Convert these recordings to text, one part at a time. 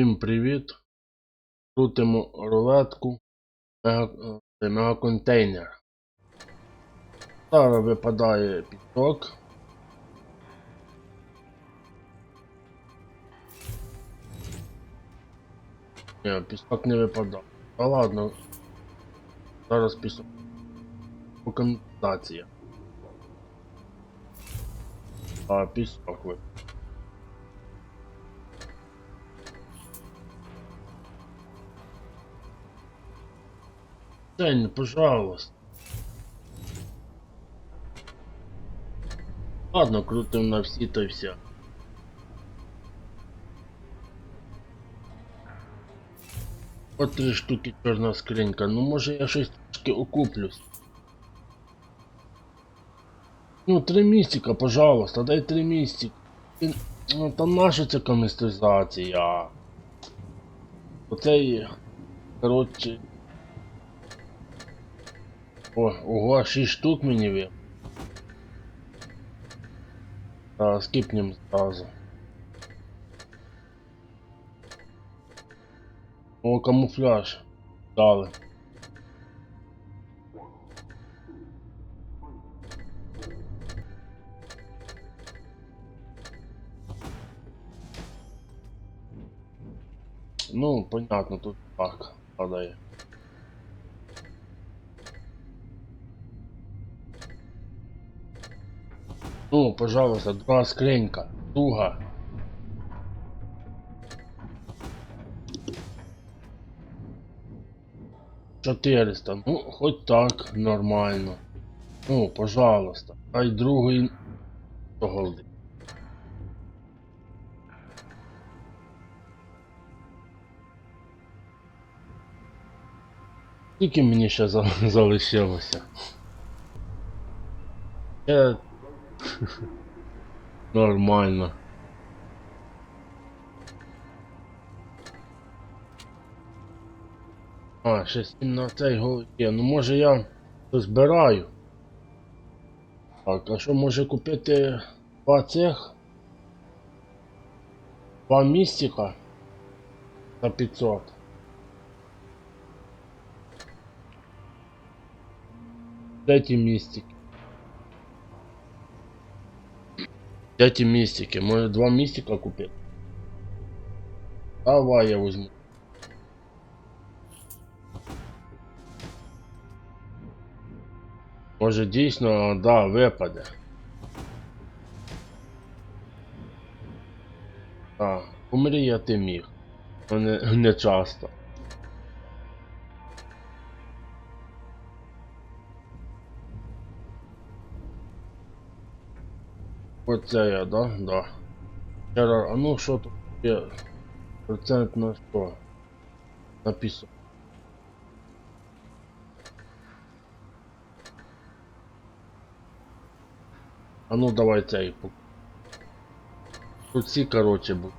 Всім привіт! Крутимо рулетку е, мегаконтейнер. Зараз випадає пісок. Ні, пісок не випадав. Та ладно. Зараз пісок. Компенсація. А, пісок випадав. Тень, пожалуйста. Ладно, крутим на всі то й вся. От три штуки чорна скринька. Ну може я щось трошки окуплюсь. Ну, три містика, пожалуйста, дай три містика. Ну, там наша ця комістизація. Оцей. Коротше. О, ого, 6 штук мені ви. А, скипнем сразу. О, камуфляж. Дали. Ну, понятно, тут так падає. Ну, пожалуйста, два скринька. Туга. Чотириста. Ну, хоть так, нормально. Ну, пожалуйста. Дай другий голди. Скільки мені ще за- залишилося? Я Нормально. А, ще 7 на цей гол є. Ну може я збираю. Так, а що може купити два цих? Два містика за 500. Третій містик. Эти мистики. Может два мистика купить? Давай я возьму. Може дійсно, да, випаде. Так, помріяти міг. Но не, не часто. Оце я, да? Да. Вчора, а ну що тут є? Процент на що? Написано. А ну давай цей. Тут всі, короче, будуть.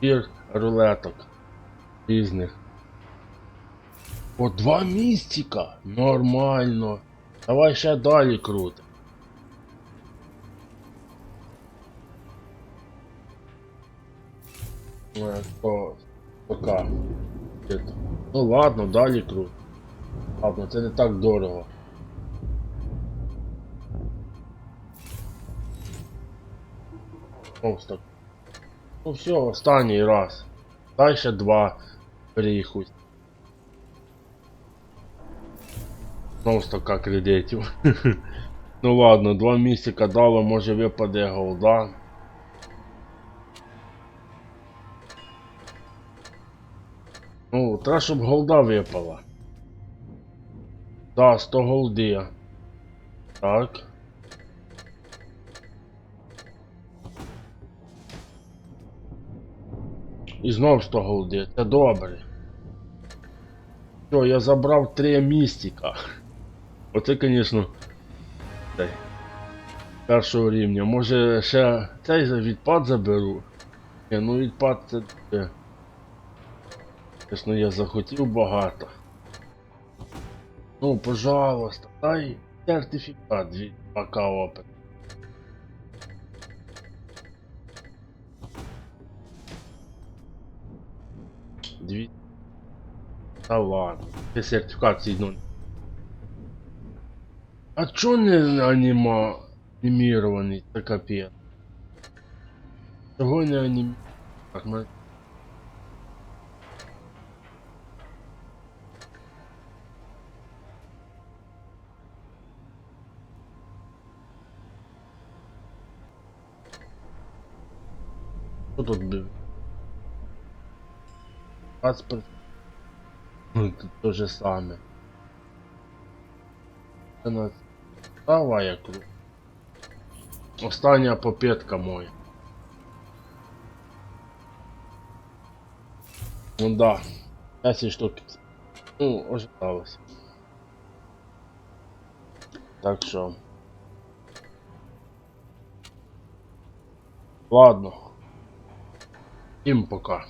Пір рулеток. Різних. О, два містика! Нормально. Давай ще далі крути. Е, то пока. Это. Ну ладно, далі крут. Ладно, це не так дорого. Ось так. Ну все, останній раз. Дай ще два переїхуть. Знову стака кредитів. ну ладно, два місяця дало, може випаде голда. Ну, треба, щоб голда випала. Да, 100 голди. Так. І знов 100 голди. Це добре. Все, я забрав три містика. Оце, звісно. Першого рівня. Може ще цей відпад заберу. Ні, ну відпад це. Таке. Чесно, я захотів багато. Ну, пожалуйста, дай сертифікат від Опит. дві. Та ладно. Це сертифікації ну. А чо не аніма... анімірований? Це капець. Чого не анім... Ну... Тут був? Паспорт. Ну, тут то же саме. Це нас права як Остання попитка моя. Ну да. 10 штук. Ну, ожидалось. Так що. Ладно. Всім пока.